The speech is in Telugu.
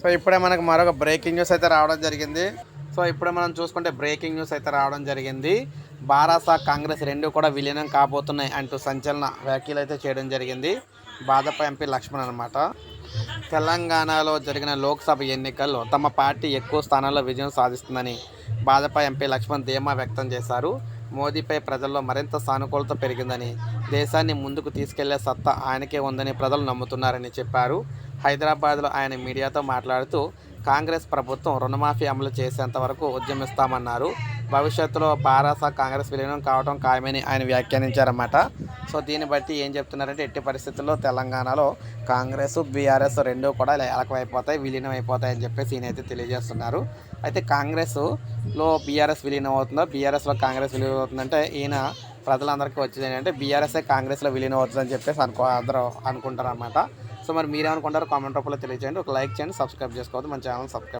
సో ఇప్పుడే మనకు మరొక బ్రేకింగ్ న్యూస్ అయితే రావడం జరిగింది. సో ఇప్పుడే మనం చూసుకుంటే బ్రేకింగ్ న్యూస్ అయితే రావడం జరిగింది. బారాసా కాంగ్రెస్ రెండు కూడా విలీనం కాబోతున్నాయి అంటూ సంచలన వ్యాఖ్యలు అయితే చేయడం జరిగింది. భాజపా ఎంపీ లక్ష్మణ్ అనమాట తెలంగాణలో జరిగిన లోక్సభ ఎన్నికల్లో తమ పార్టీ ఎక్కువ స్థానాల్లో విజయం సాధిస్తుందని భాజపా ఎంపీ లక్ష్మణ్ ధీమా వ్యక్తం చేశారు. మోదీపై ప్రజల్లో మరింత సానుకూలత పెరిగిందని దేశాన్ని ముందుకు తీసుకెళ్ళే సత్తా ఆయనకే ఉందని ప్రజలు నమ్ముతున్నారని చెప్పారు. హైదరాబాద్లో ఆయన మీడియాతో మాట్లాడుతూ కాంగ్రెస్ ప్రభుత్వం రుణమాఫీ అమలు చేసేంత వరకు ఉద్యమిస్తామన్నారు. భవిష్యత్తులో బారాస కాంగ్రెస్ విలీనం కావడం ఖాయమని ఆయన వ్యాఖ్యానించారన్నమాట. సో దీన్ని బట్టి ఏం చెప్తున్నారంటే ఎట్టి పరిస్థితుల్లో తెలంగాణలో కాంగ్రెస్ బీఆర్ఎస్ రెండూ కూడా ఎలకమైపోతాయి విలీనం అయిపోతాయని చెప్పేసి ఈయన అయితే తెలియజేస్తున్నారు. అయితే కాంగ్రెస్లో బీఆర్ఎస్ విలీనం అవుతుందో? బీఆర్ఎస్లో కాంగ్రెస్ విలీనం అవుతుందంటే ఈయన ప్రజలందరికీ వచ్చేది ఏంటంటే బీఆర్ఎస్ఏ కాంగ్రెస్లో విలీనం అవుతుందని చెప్పేసి అనుకో అందరూ అనుకుంటారు అనమాట సో మరి మీరేమనుకుంటారో కామెంట్ రూపంలో తెలియజేయండి ఒక లైక్ చేయండి సబ్స్క్రైబ్ చేసుకోవద్దు. మన ఛానల్ సబ్స్క్రైబ్